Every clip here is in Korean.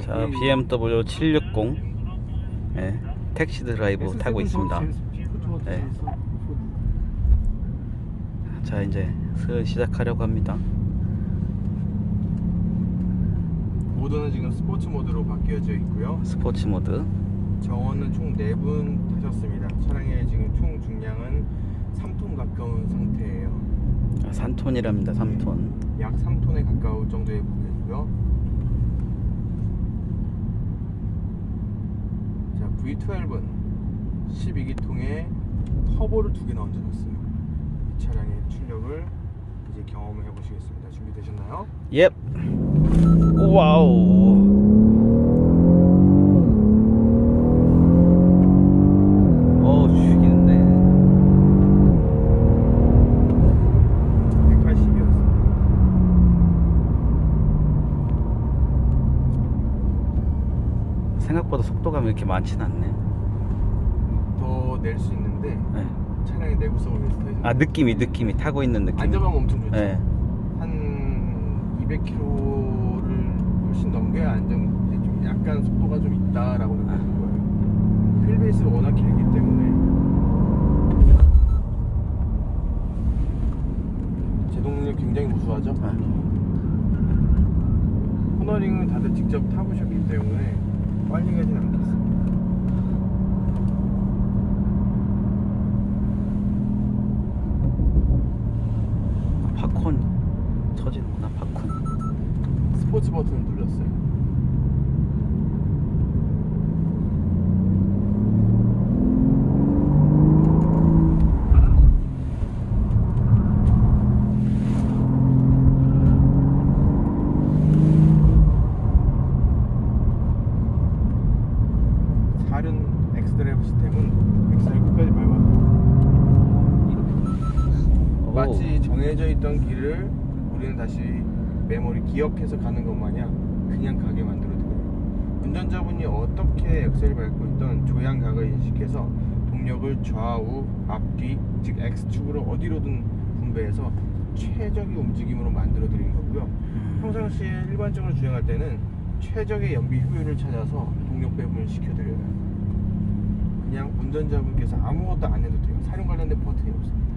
자 BMW 760 예, 택시 드라이브 타고 있습니다 네. 자 이제 슬 시작하려고 합니다 모드는 지금 스포츠 모드로 바뀌어져 있고요. 스포츠 모드 정원은 총 4분 타셨습니다. 차량의 지금 총 중량은 3톤 가까운 상태예요. 아, 3톤이랍니다 3톤 약 3톤에 가까울 정도의 무게고요. 자, V12은 12기통에 터보를 두 개나 얹어놨어요. 이 차량의 출력을 이제 경험을 해보시겠습니다. 준비되셨나요? 예. 와우. 생각보다 속도감이 이렇게 많진 않네. 더 낼 수 있는데 네. 차량의 내구성을 위해서 더 이상 아 느낌이 느낌이 타고 있는 느낌. 안정감 엄청 좋죠. 네. 한 200km를 훨씬 넘겨야 안정 이제 좀 약간 속도가 좀 있다라고 느끼는 거예요. 휠 베이스가 워낙 길기 때문에 제동력 굉장히 우수하죠. 아, 코너링은 다들 직접 타보셨기 때문에 빨리 가진 않겠습니다. 팝콘 터지는구나 팝콘. 스포츠 버튼을 눌렀어요. 다른 엑스드라이브 시스템은 엑셀 끝까지 밟아도 오. 마치 정해져 있던 길을 우리는 다시 메모리 기억해서 가는 것 마냥 그냥 가게 만들어드려요. 운전자분이 어떻게 엑셀을 밟고 있던 조향각을 인식해서 동력을 좌우, 앞뒤, 즉 X축으로 어디로든 분배해서 최적의 움직임으로 만들어드리는 거고요. 음. 평상시에 일반적으로 주행할 때는 최적의 연비 효율을 찾아서 동력 배분을 시켜드려요. 그냥 운전자분께서 아무것도 안 해도 돼요. 사륜 관련된 버튼이 없습니다.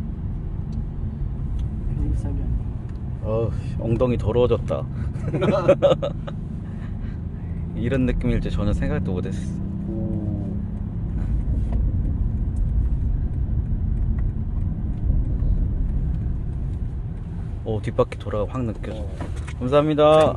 비싼 게 아니고 어 엉덩이 더러워졌다. 이런 느낌일 줄 전혀 생각도 못했어. 오 뒷바퀴 돌아가 확 느껴져. 감사합니다.